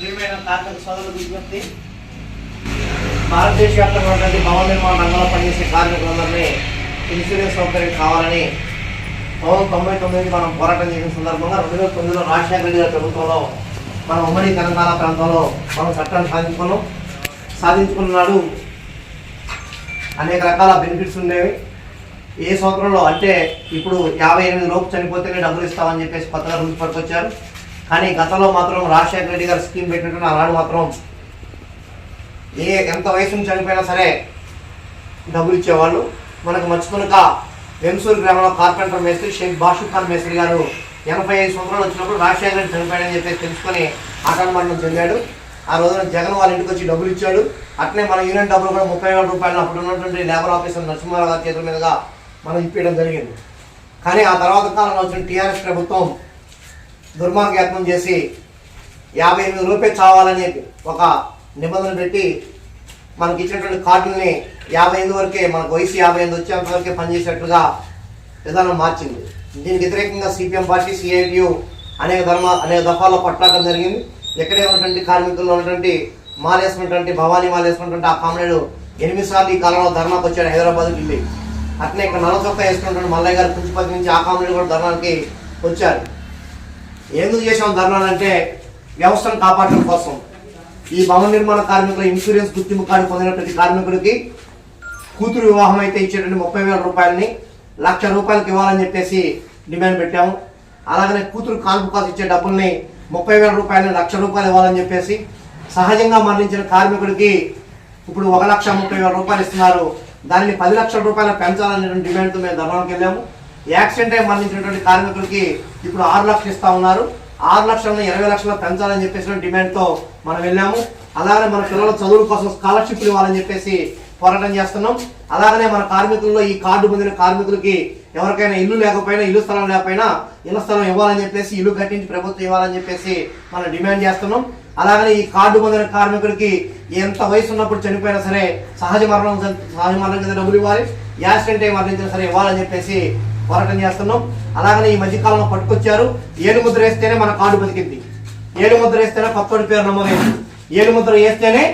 ప్రియమైన కార్మిక సోదరులు విజ్ఞప్తి. భారతదేశ వ్యాప్తంగా భవన నిర్మాణ రంగంలో పనిచేసే కార్మికులందరినీ ఇన్సూరెన్స్ సౌకర్యం కావాలని పవన్ తొంభై తొమ్మిది మనం పోరాటం చేసిన సందర్భంగా రెండు వేల తొమ్మిదిలో రాజశేఖర రెడ్డి గారి ప్రభుత్వంలో మన ఉమ్మడి తెలంగాణ ప్రాంతంలో మనం చట్టాన్ని సాధించుకున్నాం. సాధించుకున్నాడు. అనేక రకాల బెనిఫిట్స్ ఉండేవి. ఏ సంవత్సరంలో అంటే ఇప్పుడు యాభై ఎనిమిది లోపు చనిపోతేనే డబ్బులు ఇస్తామని చెప్పేసి కొత్తగా రుజుపట్టుకొచ్చారు కానీ గతంలో మాత్రం రాజశేఖర రెడ్డి గారు స్కీమ్ పెట్టినట్టు ఆనాడు మాత్రం ఏ ఎంత వయసు చనిపోయినా సరే డబ్బులు ఇచ్చేవాళ్ళు. మనకు మర్చిపోనుక వెంసూరు గ్రామంలో కార్పెంటర్ మేస్త్రి షేక్ బాషు ఖాన్ మేస్త్రి గారు ఎనభై ఐదు సంవత్సరాలు వచ్చినప్పుడు రాజశేఖర రెడ్డి చనిపోయాడని చెప్పేసి తెలుసుకొని ఆటంకమండలం చెందాడు ఆ రోజున జగన్ వాళ్ళ ఇంటికి వచ్చి డబ్బులు ఇచ్చాడు. అట్లే మన యూనియన్ డబ్బులు కూడా ముప్పై వేల రూపాయలు అప్పుడు ఉన్నటువంటి లేబర్ ఆఫీసర్ నరసింహారావు గారి చేతుల మీదుగా మనం ఇప్పించడం జరిగింది. కానీ ఆ తర్వాత కాలంలో వచ్చిన టీఆర్ఎస్ ప్రభుత్వం దుర్మార్గయత్నం చేసి యాభై ఎనిమిది రూపాయలు చావాలని ఒక నిబంధన పెట్టి మనకి ఇచ్చినటువంటి కార్డుల్ని యాభై ఎనిమిది వరకే మనకు వయసు యాభై ఎనిమిది వచ్చేంత వరకే పనిచేసేట్లుగా విధానం మార్చింది. దీనికి వ్యతిరేకంగా సిపిఎం పార్టీ సిఐటియు అనేక ధర్మ అనేక దఫాల్లో పట్లాడడం జరిగింది. ఎక్కడే ఉన్నటువంటి కార్మికుల్లో ఉన్నటువంటి మాలేసుకున్నటువంటి భవానీ మాలేసుకున్నటువంటి ఆ కామ్రేడు ఎనిమిది సార్లు ఈ కాలంలో ధర్నాకు వచ్చాడు హైదరాబాద్కి వెళ్ళి. అట్నే ఇక్కడ నలచొక్క వేసుకున్నటువంటి మల్లయ్య గారు కుంచిపతి నుంచి ఆ కామ్రేడు కూడా ధర్నానికి వచ్చారు. ఎందుకు చేసాం ధర్నాలంటే వ్యవస్థను కాపాడటం కోసం. ఈ భవన నిర్మాణ కార్మికుల ఇన్సూరెన్స్ గుర్తింపు కార్డు పొందిన ప్రతి కార్మికుడికి కూతురు వివాహం అయితే ఇచ్చేటువంటి ముప్పై వేల రూపాయలని లక్ష రూపాయలకి ఇవ్వాలని చెప్పేసి డిమాండ్ పెట్టాము. అలాగనే కూతురు కాల్పు కాసు ఇచ్చే డబ్బుల్ని ముప్పై వేల రూపాయలని లక్ష రూపాయలు ఇవ్వాలని చెప్పేసి సహజంగా మరణించిన కార్మికుడికి ఇప్పుడు ఒక లక్ష ముప్పై వేల రూపాయలు ఇస్తున్నారు. దానిని పది లక్షల రూపాయలు పెంచాలనే డిమాండ్తో మేము ధర్నానికి వెళ్ళాము. యాక్సిడెంట్ అయి మరణించినటువంటి కార్మికులకి ఇప్పుడు ఆరు లక్షలు ఇస్తా ఉన్నారు. ఆరు లక్షలను ఇరవై లక్షలు పెంచాలని చెప్పేసి డిమాండ్తో మనం వెళ్ళాము. అలాగనే మన పిల్లల చదువుల కోసం స్కాలర్షిప్లు ఇవ్వాలని చెప్పేసి పోరాటం చేస్తున్నాం. అలాగనే మన కార్మికుల్లో ఈ కార్డు పొందిన కార్మికులకి ఎవరికైనా ఇల్లు లేకపోయినా ఇల్లు స్థలం లేకపోయినా ఇల్లు స్థలం ఇవ్వాలని చెప్పేసి ఇల్లు కట్టించి ప్రభుత్వం ఇవ్వాలని చెప్పేసి మనం డిమాండ్ చేస్తున్నాం. అలాగనే ఈ కార్డు పొందిన కార్మికుడికి ఎంత వయసు ఉన్నప్పుడు చనిపోయినా సరే సహజ మరణం సహజ మరణం కింద డబ్బులు ఇవ్వాలి. యాక్సిడెంట్ అయి మరణించినా సరే ఇవ్వాలని చెప్పేసి పోరాటం చేస్తున్నాం. అలాగనే ఈ మధ్యకాలంలో పట్టుకొచ్చారు. ఏడు ముద్ర వేస్తేనే మన కార్డు బతికింది. ఏడు ముద్ర వేస్తేనే కొత్తోడి పేరు నమోదైంది. ఏడు ముద్ర వేస్తేనే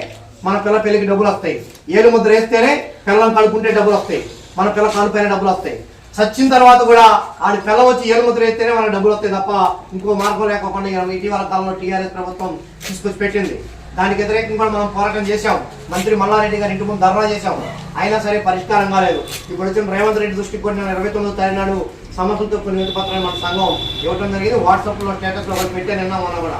మన పిల్ల పెళ్ళికి డబ్బులు వస్తాయి. ఏడు ముద్ర వేస్తేనే పిల్లలు కడుపుంటే డబ్బులు వస్తాయి. మన పిల్ల కడుపైన డబ్బులు వస్తాయి. చచ్చిన తర్వాత కూడా ఆడి పిల్ల వచ్చి ఏడు ముద్ర వేస్తేనే మనకు డబ్బులు వస్తాయి తప్ప ఇంకో మార్గం లేకుండా ఇటీవల కాలంలో టీఆర్ఎస్ ప్రభుత్వం తీసుకొచ్చి పెట్టింది. దానికి వ్యతిరేకంగా మనం పోరాటం చేశాం. మంత్రి మల్లారెడ్డి గారి ఇంటి ముందు ధర్నా చేశాం. అయినా సరే పరిష్కారం కాలేదు. ఇప్పుడు వచ్చిన రేవంత్ రెడ్డి దృష్టికి కూడా ఇరవై తొమ్మిదో తారీఖు నాడు సమస్యలతో కొన్ని వినతి మన సంఘం ఇవ్వడం జరిగింది. వాట్సాప్లో స్టేటస్లో ఒకటి పెట్టాను నిన్న మొన్న కూడా.